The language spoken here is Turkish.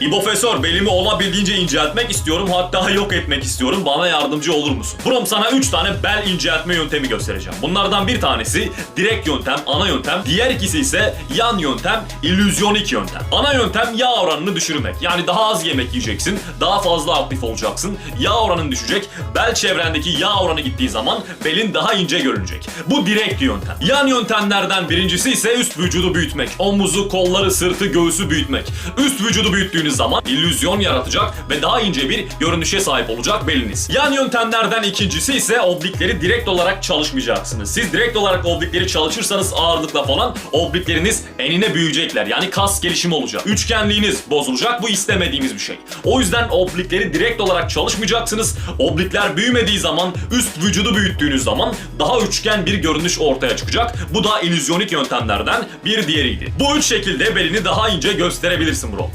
İbofesör belimi olabildiğince inceltmek istiyorum hatta yok etmek istiyorum bana yardımcı olur musun? Brom sana 3 tane bel inceltme yöntemi göstereceğim. Bunlardan bir tanesi direkt yöntem, ana yöntem. Diğer ikisi ise yan yöntem, illüzyonik yöntem. Ana yöntem yağ oranını düşürmek. Yani daha az yemek yiyeceksin, daha fazla aktif olacaksın. Yağ oranın düşecek, bel çevrendeki yağ oranı gittiği zaman belin daha ince görünecek. Bu direkt yöntem. Yan yöntemlerden birincisi ise üst vücudu büyütmek. Omuzu, kolları, sırtı, göğsü büyütmek. Üst vücudu büyüttüğünüz zaman illüzyon yaratacak ve daha ince bir görünüşe sahip olacak beliniz. Yan yöntemlerden ikincisi ise oblikleri direkt olarak çalışmayacaksınız. Siz direkt olarak oblikleri çalışırsanız ağırlıkla falan oblikleriniz enine büyüyecekler. Yani kas gelişimi olacak. Üçgenliğiniz bozulacak. Bu istemediğimiz bir şey. O yüzden oblikleri direkt olarak çalışmayacaksınız. Oblikler büyümediği zaman üst vücudu büyüttüğünüz zaman daha üçgen bir görünüş ortaya çıkacak. Bu da illüzyonik yöntemlerden bir diğeriydi. Bu üç şekilde belini daha ince gösterebilirsin bro.